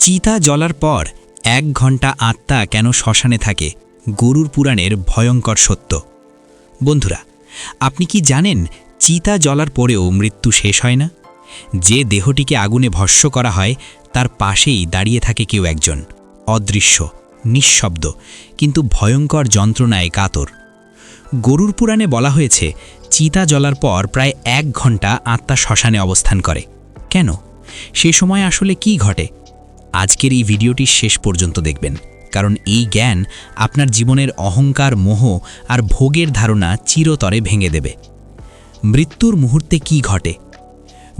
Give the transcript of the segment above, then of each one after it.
চিতা জ্বলার পর এক ঘণ্টা আত্মা কেন শ্মশানে থাকে, গরুর পুরাণের ভয়ঙ্কর সত্য। বন্ধুরা, আপনি কি জানেন চিতা জ্বলার পরেও মৃত্যু শেষ হয় না? যে দেহটিকে আগুনে ভস্য করা হয়, তার পাশেই দাঁড়িয়ে থাকে কেউ একজন। অদৃশ্য, নিঃশব্দ, কিন্তু ভয়ঙ্কর যন্ত্রণায় কাতর। গরুর পুরাণে বলা হয়েছে, চিতা জ্বলার পর প্রায় এক ঘণ্টা আত্মা শ্মশানে অবস্থান করে। কেন? সে সময় আসলে কি ঘটে? আজকের এই ভিডিওটি শেষ পর্যন্ত দেখবেন, কারণ এই জ্ঞান আপনার জীবনের অহংকার, মোহ আর ভোগের ধারণা চিরতরে ভেঙে দেবে। মৃত্যুর মুহূর্তে কি ঘটে?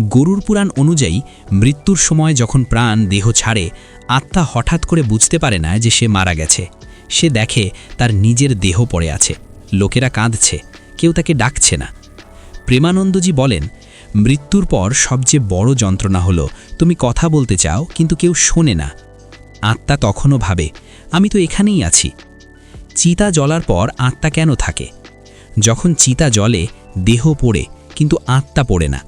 গরুর পুরাণ অনুযায়ী মৃত্যুর সময় যখন প্রাণ, দেহ ছাড়ে, আত্মা হঠাৎ করে বুঝতে পারে না যে সে মারা গেছে। সে দেখে তার নিজের দেহ পড়ে আছে, লোকেরা কাঁদছে, কেউ তাকে ডাকছে না। প্রেমানন্দজি বলেন মৃত্যুর পর সবচেয়ে বড় যন্ত্রণা হলো, তুমি কথা বলতে চাও, কিন্তু কেউ শোনে না। আত্মা তখনও ভাবে, আমি তো এখানেই আছি। চিতা জ্বলার পর আত্মা কেন থাকে? যখন চিতা জ্বলে, দেহ পড়ে, কিন্তু আত্মা পড়ে না।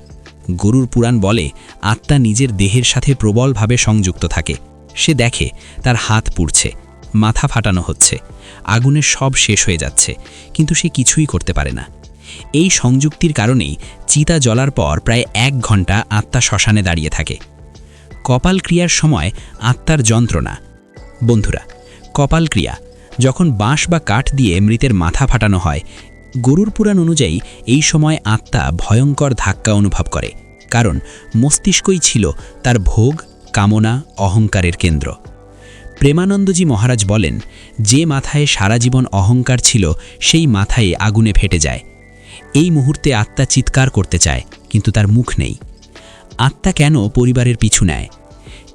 গরুর পুরাণ বলে, আত্মা নিজের দেহের সাথে প্রবলভাবে সংযুক্ত থাকে। সে দেখে, তার হাত পুড়ছে, মাথা ফাটানো হচ্ছে, আগুনের সব শেষ হয়ে যাচ্ছে, কিন্তু সে কিছুই করতে পারে না। এই সংযুক্তির কারণেই চিতা জ্বলার পর প্রায় এক ঘণ্টা আত্মা শ্মশানে দাঁড়িয়ে থাকে। কপাল ক্রিয়ার সময় আত্মার যন্ত্রণা। বন্ধুরা, কপাল ক্রিয়া, যখন বাঁশ বা কাঠ দিয়ে মৃতের মাথা ফাটানো হয়, গরুর পুরাণ অনুযায়ী এই সময় আত্মা ভয়ঙ্কর ধাক্কা অনুভব করে, কারণ মস্তিষ্কই ছিল তার ভোগ, কামনা, অহংকারের কেন্দ্র। প্রেমানন্দজি মহারাজ বলেন, যে মাথায় সারা জীবন অহংকার ছিল, সেই মাথায় আগুনে ফেটে যায়। এই মুহূর্তে আত্মা চিৎকার করতে চায়, কিন্তু তার মুখ নেই। আত্মা কেন পরিবারের পিছু নেয়?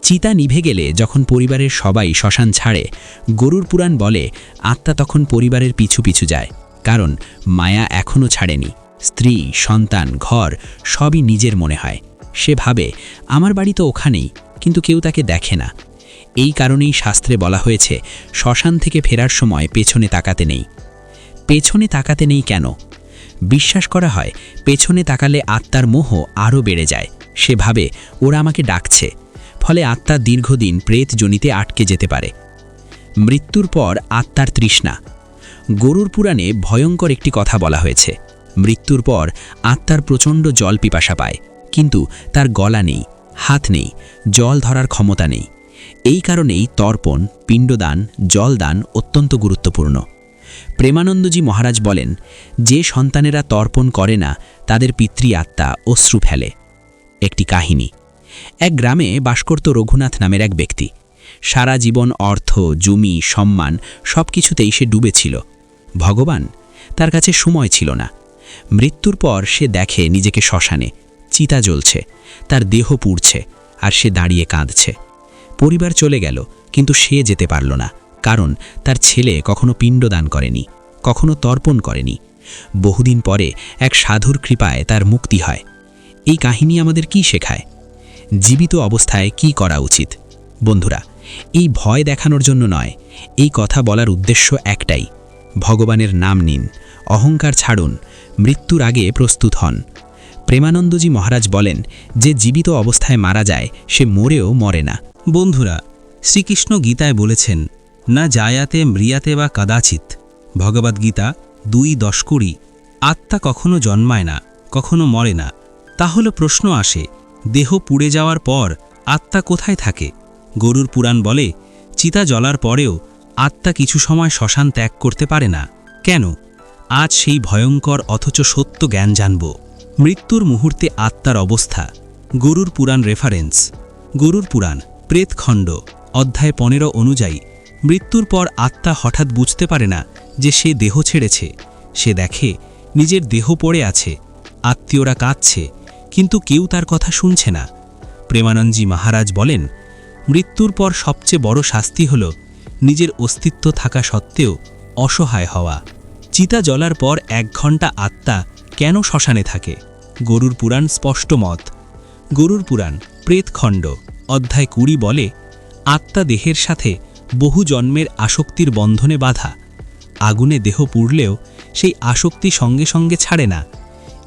চিতা নিভে গেলে যখন পরিবারের সবাই শ্মশান ছাড়ে, গরুর পুরাণ বলে আত্মা তখন পরিবারের পিছু পিছু যায়, কারণ মায়া এখনও ছাড়েনি। স্ত্রী, সন্তান, ঘর, সবই নিজের মনে হয়। সে ভাবে, আমার বাড়ি তো ওখানেই, কিন্তু কেউ তাকে দেখে না। এই কারণেই শাস্ত্রে বলা হয়েছে, শ্মশান থেকে ফেরার সময় পেছনে তাকাতে নেই। পেছনে তাকাতে নেই কেন? বিশ্বাস করা হয়, পেছনে তাকালে আত্মার মোহ আরও বেড়ে যায়। সে ভাবে ওরা আমাকে ডাকছে। ফলে আত্মা দীর্ঘদিন প্রেত জনিতে আটকে যেতে পারে। মৃত্যুর পর আত্মার তৃষ্ণা। গরুর পুরাণে ভয়ঙ্কর একটি কথা বলা হয়েছে। মৃত্যুর পর আত্মার প্রচণ্ড জল পিপাসা পায়। কিন্তু তার গলা নেই, হাত নেই, জল ধরার ক্ষমতা নেই। এই কারণেই তর্পণ, পিণ্ডদান, জলদান অত্যন্ত গুরুত্বপূর্ণ। প্রেমানন্দজি মহারাজ বলেন, যে সন্তানেরা তর্পণ করে না, তাদের পিতৃ আত্মা অশ্রু ফেলে। একটি কাহিনী। এক গ্রামে বাস করত রঘুনাথ নামের এক ব্যক্তি। সারা জীবন অর্থ, জমি, সম্মান সব কিছুতেই সে ডুবেছিল। ভগবান তার কাছে সময় ছিল না। মৃত্যুর পর সে দেখে নিজেকে শ্মশানে। চিতা জ্বলছে, তার দেহ পুড়ছে, আর সে দাঁড়িয়ে কাঁদছে। পরিবার চলে গেল, কিন্তু সে যেতে পারল না। কারণ তার ছেলে কখনো পিণ্ডদান করেনি, কখনো তর্পণ করেনি। বহুদিন পরে এক সাধুর কৃপায় তার মুক্তি হয়। এই কাহিনী আমাদের কি শেখায়? জীবিত অবস্থায় কি করা উচিত? বন্ধুরা, এই ভয় দেখানোর জন্য নয়, এই কথা বলার উদ্দেশ্য একটাই। ভগবানের নাম নিন, অহংকার ছাড়ুন, মৃত্যুর আগে প্রস্তুত হন। প্রেমানন্দজি মহারাজ বলেন, যে জীবিত অবস্থায় মারা যায়, সে মরেও মরে না। বন্ধুরা, শ্রীকৃষ্ণ গীতায় বলেছেন না জায়াতে, মৃয়াতে বা কদাচিৎ। ভগবদ্গীতা দুই দশ কুড়ি। আত্মা কখনো জন্মায় না, কখনো মরে না। তাহলে প্রশ্ন আসে, দেহ পুড়ে যাওয়ার পর আত্মা কোথায় থাকে? গরুর পুরাণ বলে, চিতা জ্বলার পরেও আত্মা কিছু সময় শ্মশান ত্যাগ করতে পারে না। কেন? আজ সেই ভয়ঙ্কর অথচ সত্য জ্ঞান জানব। মৃত্যুর মুহূর্তে আত্মার অবস্থা। গরুর পুরাণ রেফারেন্স গরুর পুরাণ, প্রেতখণ্ড, অধ্যায় পনেরো অনুযায়ী মৃত্যুর পর আত্মা হঠাৎ বুঝতে পারে না যে সে দেহ ছেড়েছে। সে দেখে, নিজের দেহ পড়ে আছে, আত্মীয়রা কাঁদছে, কিন্তু কেউ তার কথা শুনছে না। প্রেমানন্দজি মহারাজ বলেন, মৃত্যুর পর সবচেয়ে বড় শাস্তি হল নিজের অস্তিত্ব থাকা সত্ত্বেও অসহায় হওয়া। চিতা জ্বলার পর এক ঘণ্টা আত্মা কেন শ্মশানে থাকে? গরুর পুরাণ স্পষ্ট মত। গরুর পুরাণ, প্রেতখণ্ড, অধ্যায় কুড়ি বলে, আত্মা দেহের সাথে বহু জন্মের আসক্তির বন্ধনে বাধা। আগুনে দেহ পুড়লেও সেই আসক্তি সঙ্গে সঙ্গে ছাড়ে না।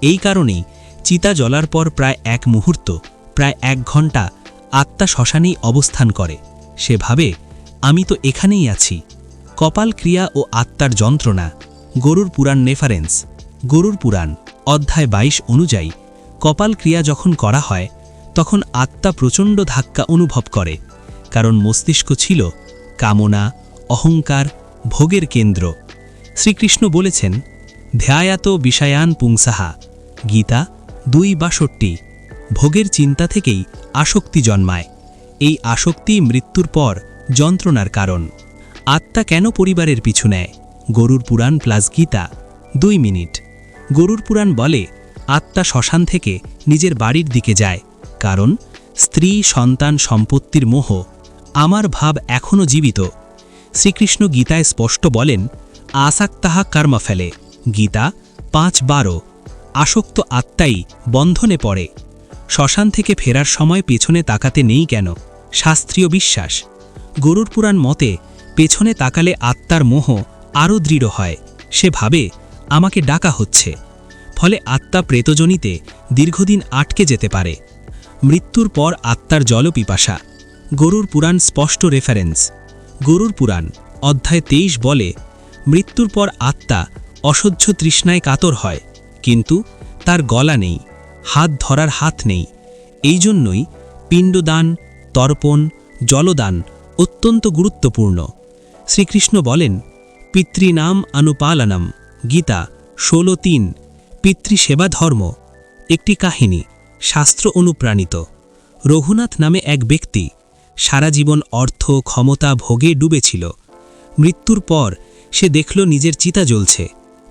এই কারণেই চিতা জ্বলার পর প্রায় এক মুহূর্ত, প্রায় এক ঘণ্টা আত্মা শ্মশানেই অবস্থান করে। সে ভাবে, আমি তো এখানেই আছি। কপাল ক্রিয়া ও আত্মার যন্ত্রণা, গরুর পুরাণ নেফারেন্স গরুর পুরাণ, অধ্যায় বাইশ অনুযায়ী, কপাল ক্রিয়া যখন করা হয়, তখন আত্মা প্রচণ্ড ধাক্কা অনুভব করে। কারণ মস্তিষ্ক ছিল কামনা, অহংকার ভোগের কেন্দ্র। শ্রীকৃষ্ণ বলেছেন, ধ্যায়াত বিষয়ান পুংসাহা, গীতা দুই বাষট্টি, ভোগের চিন্তা থেকেই আসক্তি জন্মায়। এই আসক্তি মৃত্যুর পর যন্ত্রণার কারণ। আত্মা কেন পরিবারের পিছু নেয়? গরুর পুরাণ প্লাস গীতা দুই মিনিট। গরুর পুরাণ বলে, আত্মা শ্মশান থেকে নিজের বাড়ির দিকে যায়, কারণ স্ত্রী সন্তান সম্পত্তির মোহ আমার ভাব এখনও জীবিত। শ্রীকৃষ্ণ গীতায় স্পষ্ট বলেন আসাক্তাহা কর্মা ফেলে। গীতা পাঁচ বারো। আসক্ত আত্মাই বন্ধনে পড়ে। শ্মশান থেকে ফেরার সময় পেছনে তাকাতে নেই কেন? শাস্ত্রীয় বিশ্বাস। গরুর পুরাণ মতে, পেছনে তাকালে আত্মার মোহ আরও দৃঢ় হয়। সে ভাবে, আমাকে ডাকা হচ্ছে। ফলে আত্মা প্রেতজনিতে দীর্ঘদিন আটকে যেতে পারে। মৃত্যুর পর আত্মার জলপিপাসা। গরুর পুরাণ স্পষ্ট রেফারেন্স গরুর পুরাণ, অধ্যায় তেইশ বলে, মৃত্যুর পর আত্মা অসহ্য তৃষ্ণায় কাতর হয়, কিন্তু তার গলা নেই, হাত ধরার হাত নেই। এই জন্যই পিণ্ডদান, তর্পণ, জলদান অত্যন্ত গুরুত্বপূর্ণ। শ্রীকৃষ্ণ বলেন, পিতৃনাম অনুপালনম, গীতা ষোলো তিন, পিতৃসেবা ধর্ম, একটি কাহিনী, শাস্ত্র অনুপ্রাণিত। রঘুনাথ নামে এক ব্যক্তি সারা জীবন অর্থ, ক্ষমতা, ভোগে ডুবেছিল। মৃত্যুর পর সে দেখল নিজের চিতা জ্বলছে।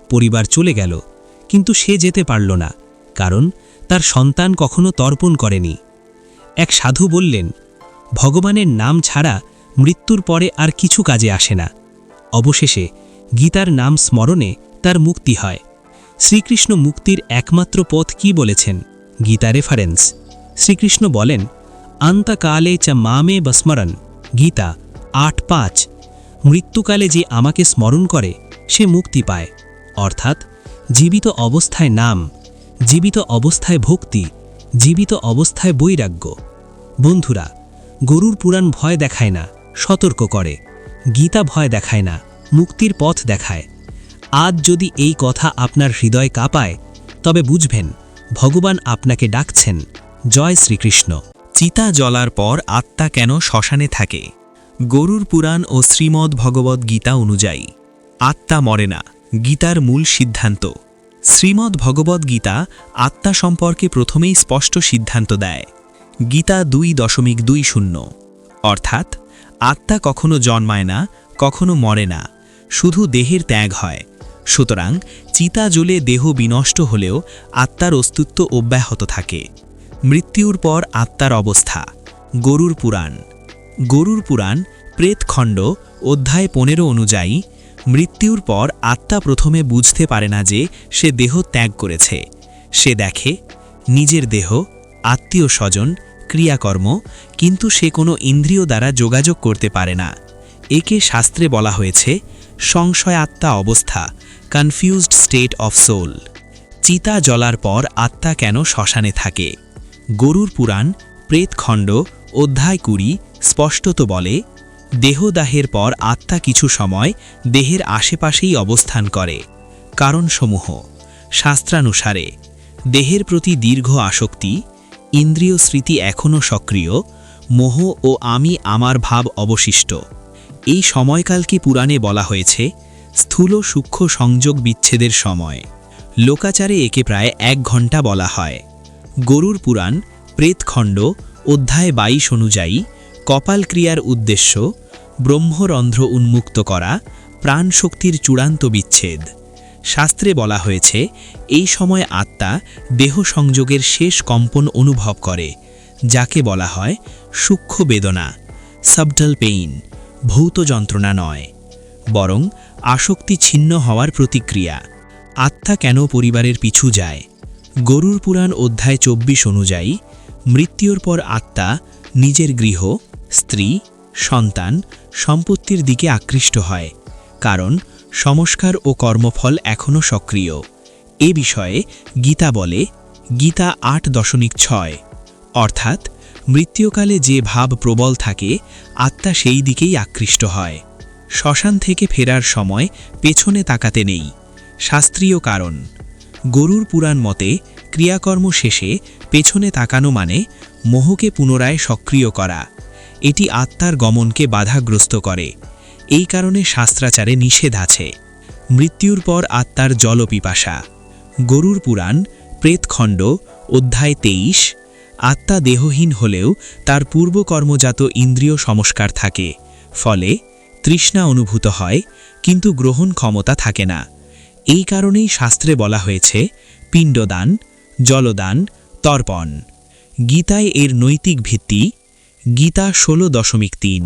পরিবার চলে গেল, কিন্তু সে যেতে পারল না, কারণ তার সন্তান কখনো তর্পণ করেনি। এক সাধু বললেন, ভগবানের নাম ছাড়া মৃত্যুর পরে আর কিছু কাজে আসে না। অবশেষে গীতার নাম স্মরণে তার মুক্তি হয়। শ্রীকৃষ্ণ মুক্তির একমাত্র পথ কি বলেছেন? গীতা রেফারেন্স। শ্রীকৃষ্ণ বলেন আন্তকালে চ মামে বস্মরণ। গীতা, আট পাঁচ। মৃত্যুকালে যে আমাকে স্মরণ করে, সে মুক্তি পায়। অর্থাৎ, জীবিত অবস্থায় নাম, জীবিত অবস্থায় ভক্তি, জীবিত অবস্থায় বৈরাগ্য। বন্ধুরা, গরুর পুরাণ ভয় দেখায় না, সতর্ক করে। গীতা ভয় দেখায় না, মুক্তির পথ দেখায়। আজ যদি এই কথা আপনার হৃদয় কাঁপায়, তবে বুঝবেন, ভগবান আপনাকে ডাকছেন। জয় শ্রীকৃষ্ণ। চিতা জ্বলার পর আত্মা কেন শ্মশানে থাকে? গরুর পুরাণ ও শ্রীমদ্ ভগবদ্ গীতা অনুযায়ী, আত্মা মরে না, গীতার মূল সিদ্ধান্ত। শ্রীমদ্ ভগবদ্ গীতা আত্মা সম্পর্কে প্রথমেই স্পষ্ট সিদ্ধান্ত দেয়। গীতা দুই দশমিক দুই শূন্য। অর্থাৎ, আত্মা কখনো জন্মায় না, কখনো মরে না, শুধু দেহের ত্যাগ হয়। সুতরাং, চিতা জ্বলে দেহ বিনষ্ট হলেও আত্মার অস্তিত্ব অব্যাহত থাকে। মৃত্যুর পর আত্মার অবস্থা। গরুর পুরাণ। গরুর পুরাণ প্রেতখণ্ড অধ্যায় পনেরো অনুযায়ী, মৃত্যুর পর আত্মা প্রথমে বুঝতে পারে না যে সে দেহ ত্যাগ করেছে। সে দেখে, নিজের দেহ, আত্মীয় স্বজন, ক্রিয়াকর্ম, কিন্তু সে কোনো ইন্দ্রিয় দ্বারা যোগাযোগ করতে পারে না। একে শাস্ত্রে বলা হয়েছে, সংশয় আত্মা অবস্থা কনফিউজড স্টেট অফ সোল চিতা জ্বলার পর আত্মা কেন শ্মশানে থাকে? গরুর পুরাণ, প্রেতখণ্ড, অধ্যায় কুড়ি স্পষ্টত বলে, দেহদাহের পর আত্মা কিছু সময় দেহের আশেপাশেই অবস্থান করে। কারণসমূহ, শাস্ত্রানুসারে, দেহের প্রতি দীর্ঘ আসক্তি, ইন্দ্রিয় স্মৃতি এখনও সক্রিয়, মোহ ও আমি আমার ভাব অবশিষ্ট। এই সময়কালকে পুরাণে বলা হয়েছে, স্থূল সূক্ষ্ম সংযোগ বিচ্ছেদের সময়। লোকাচারে একে প্রায় এক ঘণ্টা বলা হয়। গরুর পুরাণ, প্রেতখণ্ড, অধ্যায় বাইশ অনুযায়ী কপাল ক্রিয়ার উদ্দেশ্য, ব্রহ্মরন্ধ্র উন্মুক্ত করা, প্রাণশক্তির চূড়ান্ত বিচ্ছেদ। শাস্ত্রে বলা হয়েছে, এই সময় আত্মা দেহ সংযোগের শেষ কম্পন অনুভব করে, যাকে বলা হয় সূক্ষ্ম বেদনা সাবটাল পেইন ভৌত যন্ত্রণা নয়। বরং আসক্তি ছিন্ন হওয়ার প্রতিক্রিয়া, আত্মা কেন পরিবারের পিছু যায়? গরুর পুরাণ অধ্যায় চব্বিশ অনুযায়ী, মৃত্যুর পর আত্মা, নিজের গৃহ, স্ত্রী, সন্তান, সম্পত্তির দিকে আকৃষ্ট হয়, কারণ সংস্কার ও কর্মফল এখনও সক্রিয়। এ বিষয়ে গীতা বলে, গীতা আট দশমিক ছয়। অর্থাৎ, মৃত্যুকালে যে ভাব প্রবল থাকে, আত্মা সেই দিকেই আকৃষ্ট হয়। শ্মশান থেকে ফেরার সময় পেছনে তাকাতে নেই। শাস্ত্রীয় কারণ গরুর পুরাণ মতে, ক্রিয়াকর্ম শেষে পেছনে তাকানো মানে মোহকে পুনরায় সক্রিয় করা। এটি আত্মার গমনকে বাধাগ্রস্ত করে। এই কারণে শাস্ত্রাচারে নিষেধ আছে। মৃত্যুর পর আত্মার জলপিপাসা। গরুর পুরাণ, প্রেতখণ্ড, অধ্যায় তেইশ, আত্মা দেহহীন হলেও তার পূর্বকর্মজাত ইন্দ্রিয় সংস্কার থাকে। ফলে তৃষ্ণা অনুভূত হয়, কিন্তু গ্রহণ ক্ষমতা থাকে না। এই কারণেই শাস্ত্রে বলা হয়েছে, পিণ্ডদান, জলদান, তর্পণ। গীতায় এর নৈতিক ভিত্তি, গীতা ষোলো দশমিক তিন।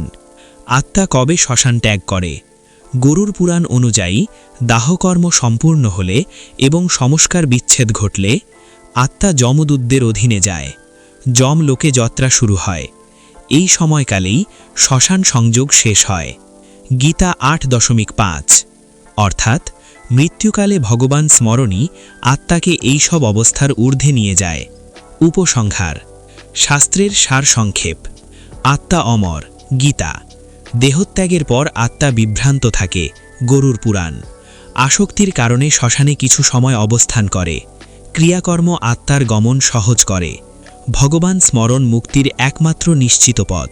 আত্মা কবে শ্মশান ত্যাগ করে? গরুর পুরাণ অনুযায়ী, দাহকর্ম সম্পূর্ণ হলে এবং সংস্কার বিচ্ছেদ ঘটলে, আত্মা যমদূতদের অধীনে যায়, যম লোকে যাত্রা শুরু হয়। এই সময়কালেই শ্মশান সংযোগ শেষ হয়। গীতা আট দশমিক পাঁচ। অর্থাৎ মৃত্যুকালে ভগবান স্মরণই আত্মাকে এই সব অবস্থার ঊর্ধ্বে নিয়ে যায়। উপসংহার। শাস্ত্রের সারসংক্ষেপ আত্মা অমর, গীতা। দেহত্যাগের পর আত্মা বিভ্রান্ত থাকে, গরুর পুরাণ। আসক্তির কারণে শ্মশানে কিছু সময় অবস্থান করে। ক্রিয়াকর্ম আত্মার গমন সহজ করে। ভগবান স্মরণ মুক্তির একমাত্র নিশ্চিত পথ।